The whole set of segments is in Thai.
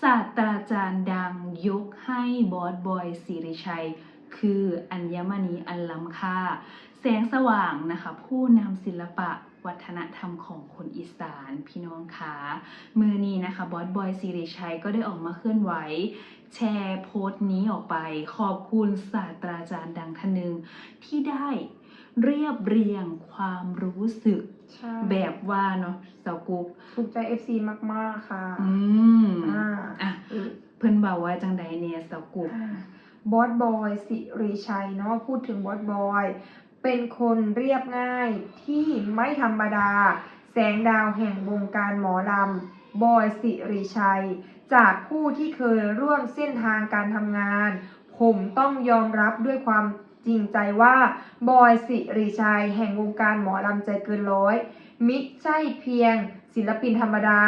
ศาสตราจารย์ดังยกให้บอสบอยสิริชัย คืออัญมณีอันล้ำค่า แสงสว่างนะคะ ผู้นำศิลปะวัฒนธรรมของคนอีสานพี่น้องคะมือนี้นะคะบอสบอยสิริชัยก็ได้ออกมาเคลื่อนไหว แชร์โพสต์นี้ออกไป ขอบคุณศาสตราจารย์ดังท่านหนึ่งที่ได้เรียบเรียงความรู้สึก ใช่แบบว่าเนาะสาวกุ๊กถูกใจ FC มากๆค่ะ อืมอ่าอะเออเพิ่นบอกว่าจังใดเนี่ยสาวกุ๊กบอสบอยสิริชัยเนาะพูดถึงบอสบอย เป็นคนเรียบง่ายที่ไม่ธรรมดา แสงดาวแห่งวงการหมอลำบอยสิริชัย จากผู้ที่เคยร่วมเส้นทางการทำงาน ผมต้องยอมรับด้วยความ จริงใจว่าบอยสิริชัยแห่งวงการหมอลำใจเกินร้อย มิใช่เพียงศิลปินธรรมดา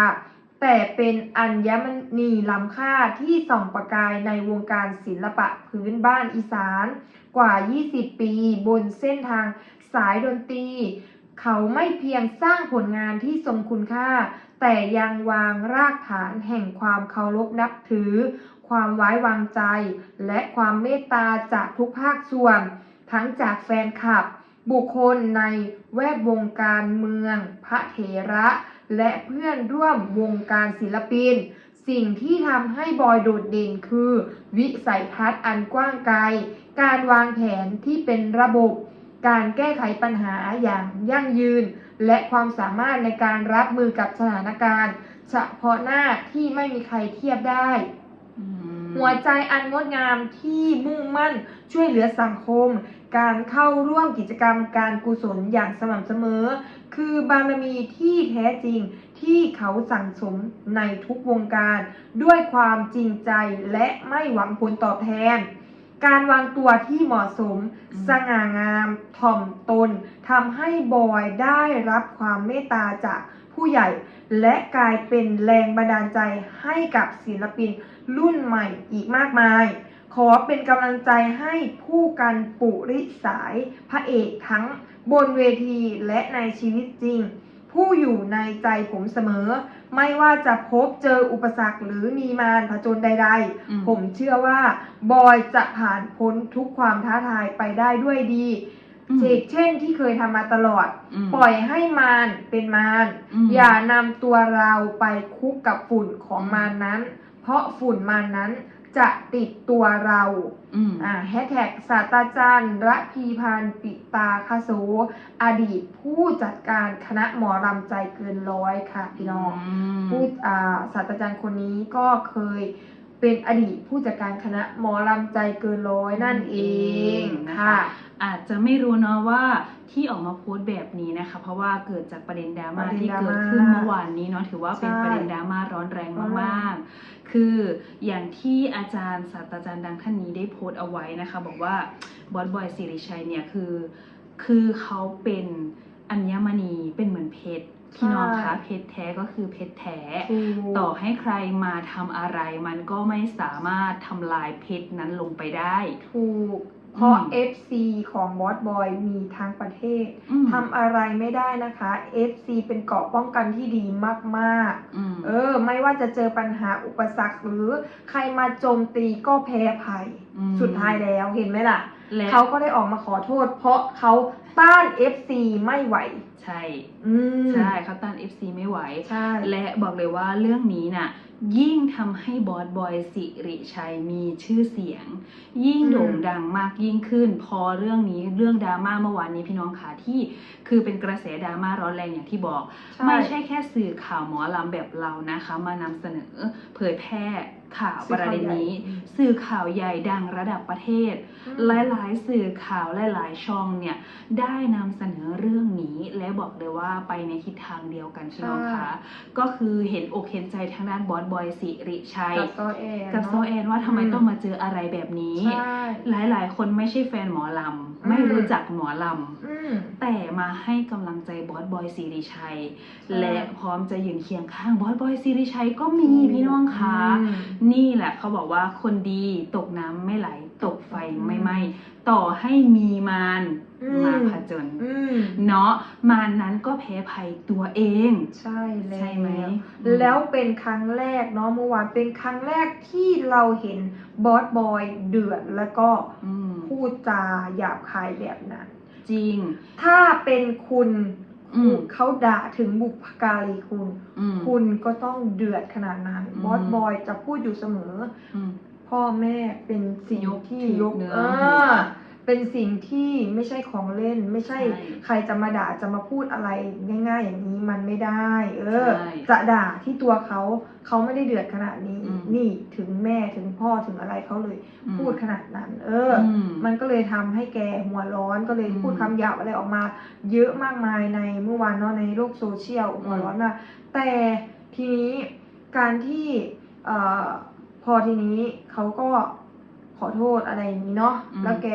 แต่เป็นอัญมณีล้ำค่าที่ส่องประกายในวงการศิลปะพื้นบ้านอีสาน กว่า 20 ปีบนเส้นทางสายดนตรี เขาไม่เพียงสร้างผลงานที่ทรงคุณค่า แต่ยังวางรากฐานแห่งความเคารพนับถือ ความไว้วางใจ และความเมตตาจากทุกภาคส่วน ทั้งจากแฟนคลับ บุคคลในแวดวงการเมือง พระเถระ และเพื่อนร่วมวงการศิลปิน สิ่งที่ทำให้บอยโดดเด่นคือ วิสัยทัศน์อันกว้างไกล การวางแผนที่เป็นระบบ การแก้ไขปัญหาอย่างยั่งยืน และความสามารถในการรับมือกับสถานการณ์ เฉพาะหน้าที่ไม่มีใครเทียบได้ หัวใจอันงดงามที่มุ่งมั่นช่วยเหลือสังคม การเข้าร่วมกิจกรรมการกุศลอย่างสม่ำเสมอ คือบารมีที่แท้จริงที่เขาสั่งสมในทุกวงการ ด้วยความจริงใจและไม่หวังผลตอบแทน การวางตัวที่เหมาะสม สง่างาม ถ่อมตนทำให้บอยได้รับความเมตตาจาก ผู้ใหญ่ และกลายเป็นแรงบันดาลใจให้กับศิลปินรุ่นใหม่อีกมากมาย ขอเป็นกำลังใจให้ผู้กันปุริสายพระเอกทั้งบนเวทีและในชีวิตจริง ผู้อยู่ในใจผมเสมอ ไม่ว่าจะพบเจออุปสรรคหรือมีมารผจญใดอืๆผมเชื่อว่า บอยจะผ่านพ้นทุกความท้าทายไปได้ด้วยดีอืม เช่นเช่นที่เคยทำมาตลอดมปล่อยให้มารเป็นมารมอย่านำตัวเราไปคุกกับฝุ่นของมารนั้น เพราะฝุ่นมารนั้นจะติดตัวเราอืมอ่าแฮชแท็กศาสตราจารย์ระพีพันธ์ปิตาคโสอดีตผู้จัดการคณะหมอรำใจเกินร้อยค่ะพี่น้องมผู้อ่าศาสตราจารย์คนนี้ก็เคย เป็นอดีตผู้จัดการคณะหมอลำใจเกินร้อยนั่นเองค่ะ อาจจะไม่รู้เนาะว่าที่ออกมาโพสต์แบบนี้นะคะ เพราะว่าเกิดจากประเด็นดราม่าประเด็นที่ดราเกิม่าดขึ้นเมื่อวานนี้เนาะถือว่าเป็นใช่ประเด็นดราม่าร้อนแรงร้อนแรงมากๆ คืออย่างที่อาจารย์ศาสตราจารย์ดังท่านนี้ได้โพสต์เอาไว้นะคะ บอกว่าบอสบอยสิริชัยเนี่ยคือ คือเขาเป็นอัญมณีเป็นเหมือนเพชร พี่น้องคะเพชรแท้ก็คือเพชรแท้ถูกต่อให้ใครมาทำอะไร มันก็ไม่สามารถทำลายเพชรนั้นลงไปได้ ถูก เพราะอืม FC ของบอสบอยมีทั้งประเทศอืมทำอะไรไม่ได้นะคะ FC เป็นเกราะป้องกันที่ดีมากอืมๆเออ ไม่ว่าจะเจอปัญหาอุปสรรคหรือใครมาโจมตีก็แพ้ภัยอืมสุดท้ายแล้วเห็นไหมล่ะ และเขาก็ได้ออกมาขอโทษ เพราะเขาต้าน FC ไม่ไหว ใช่ อืมใช่เขาต้าน FC ไม่ไหว ใช่ และบอกเลยว่าเรื่องนี้น่ะ ยิ่งทำให้บอสบอยสิริชัยมีชื่อเสียง ยิ่งโด่งดังมากยิ่งขึ้น พอเรื่องนี้เรื่องดราม่าเมื่อวานนี้พี่น้องขาที่ คือเป็นกระแสดราม่าร้อนแรงอย่างที่บอกไม่ใช่แค่สื่อข่าวหมอลำแบบเรานะคะ มานำเสนอเผยแพร่ ข่าวประเด็นนี้ สื่อข่าวใหญ่ดังระดับประเทศ หลายๆ สื่อข่าวหลายๆช่องเนี่ยได้นำเสนอเรื่องนี้และบอกเลยว่าไปในทิศทางเดียวกันพี่น้องคะก็คือเห็นอกเห็นใจทางด้านบอสบอยสิริชัยกับโซแอนกับโซแอนว่าทำไมอืมต้องมาเจออะไรแบบนี้ใช่หลายๆ คนไม่ใช่แฟนหมอลำไม่อืมรู้จักหมอลอืมมแต่มาให้กำลังใจบอสบอยสิริชัยใช่และพร้อมจะยืนเคียงข้างบอสบอยสิริชัยก็มีอืมพี่น้องคะอืมนี่แหละเขาบอกว่าคนดีตกน้ำไม่ไหล ตกไฟอืมไม่ไหม้ ต่อให้มีมารอืม มาผจญอืมเนาะมารนั้นก็แพ้ภัยตัวเอง ใช่แล้วใช่ไหมอืมแล้วเป็นครั้งแรกเนาะเมื่อวานเป็นครั้งแรกที่เราเห็นบอสบอยเดือดแล้วก็อืมพูดจาหยาบคายแบบนั้น จริง ถ้าเป็นคุณอืม เขาด่าถึงบุพการีคุณอืมคุณก็ต้องเดือดขนาดนั้นอืมบอสบอยจะพูดอยู่เสมออืมพ่อแม่เป็นสิ่งยกที่ถือยกเนื้อ เอหัวอเป็นสิ่งที่ไม่ใช่ของเล่น ไม่ใช่ใช่ใครจะมาด่าจะมาพูดอะไรง่าย ๆ อย่างนี้มันไม่ได้ เออ ใช่จะด่าที่ตัวเขาเขาไม่ได้เดือดขนาดนี้ อืม นี่ถึงแม่ถึงพ่อถึงอะไรเขาเลย อืมพูดขนาดนั้น เอออมมันก็เลยทำให้แกหัวร้อนก็เลยอืมพูดคำหยาบอะไรออกมา เยอะมากมายในเมื่อวานเนาะในโลกโซเชียลหัวร้อนอะแต่ทีนี้การที่เอ่อพอทีนี้เขาก็ ขอโทษอะไรอย่างนี้เนาะอืมแล้วแก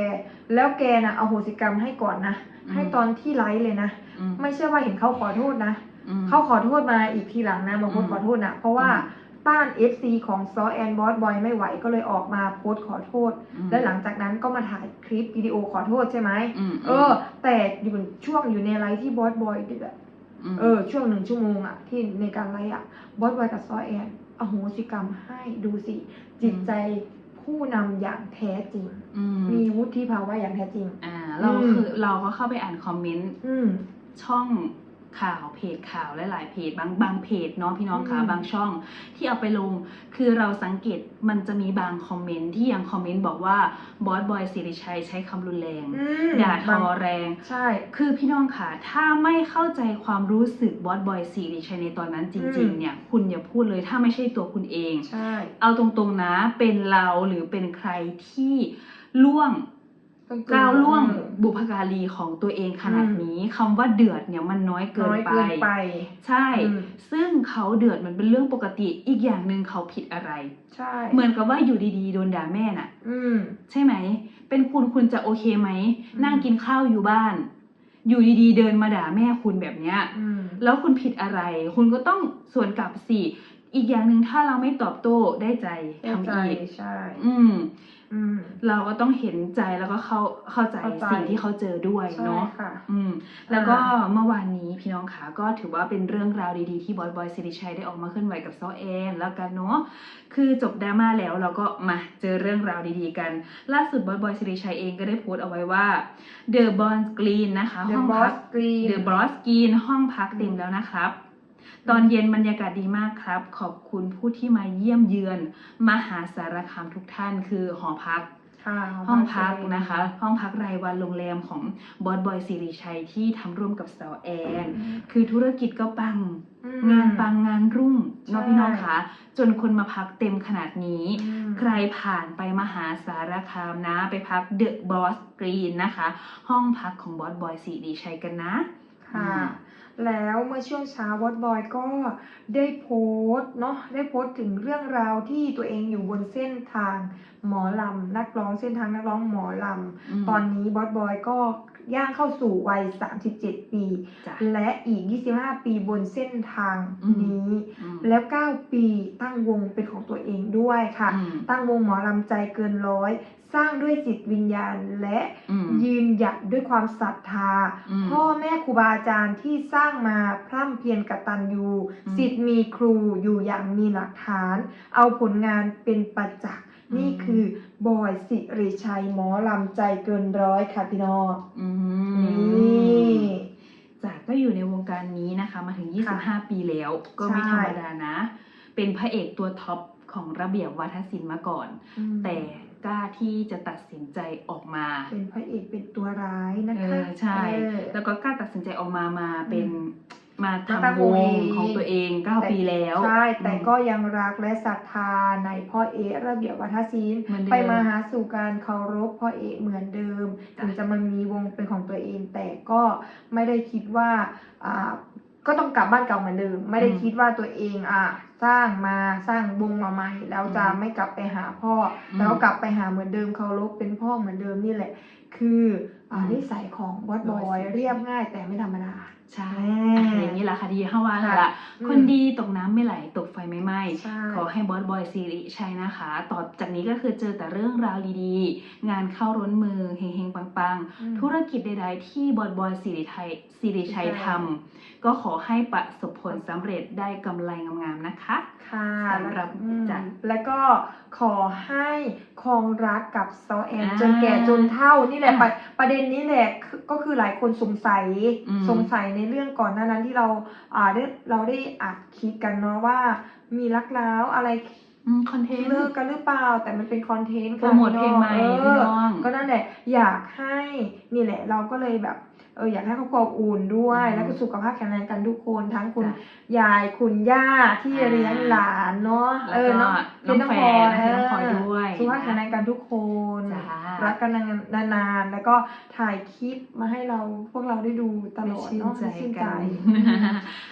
แล้วแกนะเอาโหสิกรรมให้ก่อนนะอืมให้ตอนที่ไลฟ์เลยนะอืมไม่ใช่ว่าเห็นเขาขอโทษนะอืมเขาขอโทษมาอีกทีหลังนะมาโพสต์อืมขอโทษนะเพราะว่าอืมต้าน FC ของซอแอนบอสบอยไม่ไหวก็เลยออกมาโพสต์ขอโทษอืมและหลังจากนั้นก็มาถ่ายคลิปวิดีโอขอโทษใช่ไหมอืมเออ แต่อยู่ช่วงอยู่ในไลฟ์ที่บอสบอยเดือดมเออ ช่วงหนึ่งชั่วโมงอะที่ในการไลฟ์อะบอสบอยกับซอแอนอโหสิกรรมให้ดูสิ จิตใจ ผู้นำอย่างแท้จริงอืมมีวุฒิภาวะอย่างแท้จริง อ่า เราอืมคือเราก็เข้าไปอ่านคอมเมนต์อืมช่อง ข่าวเพจข่าวหลายๆเพจบางบางเพจเนาะพี่น้องคะอืมบางช่องที่เอาไปลง คือเราสังเกตมันจะมีบางคอมเมนต์ที่ยังคอมเมนต์บอกว่าบอสบอยสิริชัยใช้คำรุนแรงอืมด่าทอแรง ใช่ คือพี่น้องค่ะถ้าไม่เข้าใจความรู้สึกบอสบอยสิริชัยในตอนนั้นจริง ๆ เนี่ยคุณอย่าพูดเลยถ้าไม่ใช่ตัวคุณเอง ใช่ เอาตรงๆนะเป็นเราหรือเป็นใครที่ล่วงต้อง ก้าวล่วงเออบุพการีของตัวเองขนาดนี้คำว่าเดือดเนี่ยมันน้อยเกินน้อยไปเกินไป ใช่อืมซึ่งเขาเดือดมันเป็นเรื่องปกติอีกอย่างหนึ่งเขาผิดอะไร ใช่ เหมือนกับว่าอยู่ดีๆโดนด่าแม่น่ะ อืมใช่ไหม เป็นคุณคุณจะโอเคไหมอืมนั่งกินข้าวอยู่บ้าน อยู่ดีๆ เดินมาด่าแม่คุณแบบเนี้ยอืมแล้วคุณผิดอะไร คุณก็ต้องสวนกลับสิอีกอย่างหนึ่งถ้าเราไม่ตอบโต้ได้ใจเข้าทำใจอีกใช่ อืมอืม เราก็ต้องเห็นใจแล้วก็เข้าเข้าใจเข้าใจสิ่งที่เขาเจอด้วยใช่เนาะค่ะอืมแล้วก็เมื่อวานนี้พี่น้องขาก็ถือว่าเป็นเรื่องราวดีๆที่บอยบอยสิริชัยได้ออกมาเคลื่อนไหวกับซอแอนแล้วกันเนาะคือจบดราม่าแล้วเราก็มาเจอเรื่องราวดีๆกัน ล่าสุดบอยบอยสิริชัยเองก็ได้โพสต์เอาไว้ว่า The b o n Green นะคะ The ห้อง Boss พัก Green The Boss Green ห้องพักเต็มแล้วนะครับ ตอนเย็นบรรยากาศดีมากครับ ขอบคุณผู้ที่มาเยี่ยมเยือนมหาสารคามทุกท่านคือหอพักค่ะห้องพักนะคะ ห้องพักรายวันโรงแรมของบอสบอยสิริชัยที่ทำร่วมกับสาวแอน คือธุรกิจก็ปังอืมงานปังงานรุ่งใช่เน้องพี่น้องคะจนคนมาพักเต็มขนาดนี้อืมใครผ่านไปมหาสารคามนะ ไปพักเดอะบอสกรีนนะคะ ห้องพักของบอสบอยสิริชัยกันนะ ค่ะอืมแล้วเมื่อช่วงเช้าวอดบอยก็ได้โพสต์เนาะได้โพสต์ถึงเรื่องราวที่ตัวเองอยู่บนเส้นทางหมอลำนักร้องเส้นทางนักร้องหมอลมำตอนนี้บอสบอยก็ ย่างเข้าสู่วัย 37 ปีจ้ะและอีก 25 ปีบนเส้นทางอืมนี้อืมแล้ว 9 ปีตั้งวงเป็นของตัวเองด้วยค่ะอืมตั้งวงหมอลำใจเกินร้อย สร้างด้วยจิตวิญญาณและอืมยืนหยัดด้วยความศรัทธาอืมพ่อแม่ครูบาอาจารย์ที่สร้างมาพร่ำเพียรกตัญญูอืมสิทธิ์มีครูอยู่อย่างมีหลักฐาน เอาผลงานเป็นประจักษ์อืม นี่คือบอยสิริชัยหมอลำใจเกินร้อยค่ะพี่น้องอืนี่มจากก็อยู่ในวงการนี้นะคะ มาถึงค่ะ25 ปีแล้ว ก็ไม่ใช่ธรรมดานะ เป็นพระเอกตัวท็อปของระเบียบวัฒนศิลป์มาก่อนอืมแต่กล้าที่จะตัดสินใจออกมา เป็นพระเอกเป็นตัวร้ายนะเอคะอใช่เออแล้วก็กล้าตัดสินใจออกมามาเป็นอื มมามาตั้งทำววงงของตัวเอง 9 ปีแล้ว ใช่ แต่อืมก็ยังรักและศรัทธาในพ่อเอกระเบียบวัฒนศิลป์เหมือนเดิมไปมาหาสู่การเคารพพ่อเอกเหมือนเดิมจ้ะถึงจะมามีวงเป็นของตัวเอง แต่ก็ไม่ได้คิดว่าอ่าก็ต้องกลับบ้านเก่าเหมือนเดิม ไม่ได้คิดว่าตัวเองอะ สร้างมาสร้างวงมาใหม่แล้วจะอืมไม่กลับไปหาพ่ออมแล้วกลับไปหาเหมือนเดิมเคารพเป็นพ่อเหมือนเดิมนี่แหละ คืออ่าอืมนิสัยของบอสบอย Boy เรียบง่ายแต่ไม่ธรรมดาใช่แน่อะอย่างนี้แหละค่ะดีเข้าว่าค่ะละอืมคนดีตกน้ำไม่ไหลตกไฟไม่ไหม้ใช่ขอให้บอสบอยสิริชัยนะคะ ต่อจากนี้ก็คือเจอแต่เรื่องราวดีๆ งานเข้าร้นมือเฮงๆปังอืมๆธุรกิจใดๆ ที่บอสบอยสิริไทยสิริชัยใช่ทำก็ขอให้ประสบผลสำเร็จได้กำไรงามๆนะคะค่ะสำหรับอืมจ้ะแล้วก็ขอให้ครองรักกับซอแอนอ่าจนแก่จนเฒ่านี่แหละอะประประเด็นนี้แหละคือก็คือหลายคนสงสัยอืมสงสัยในเรื่องก่อนหน้านั้นที่เราอ่าได้เราได้อัดคลิปกันเนาะว่ามีรักร้าวอะไรอืมคอนเทนต์เลิกกันหรือเปล่า แต่มันเป็นคอนเทนต์โปรค่ะโมทเพลงใหม่เอพี่อน้องก็นั่นแหละอยากให้นี่แหละเราก็เลยแบบ เอออยากให้ครอบครัวอบอุ่นด้วยอืมแล้วก็สุขภาพแข็งแรงกันทุกคนทั้งคุณจ้ะยายคุณย่าที่อ่าเลี้ยงหลานเนาะแล้วก็น้องเพชรแฟนพลน้องพลอยด้วยสุขภาพแข็งแรงกันทุกคนจ้ารักกันนานๆแล้วก็ถ่ายคลิปมาให้เราพวกเราได้ดูตลอดชื่นเนาะใจชื่นกัใจนอืม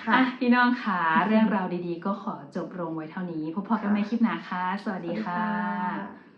ค่ะอะพี่น้องค่ะเรื่องราวดีๆ ก็ขอจบลงไว้เท่านี้พบกันใหม่คลิปหน้าค่ะสวัสดีค่ะสวัสดีค่ะ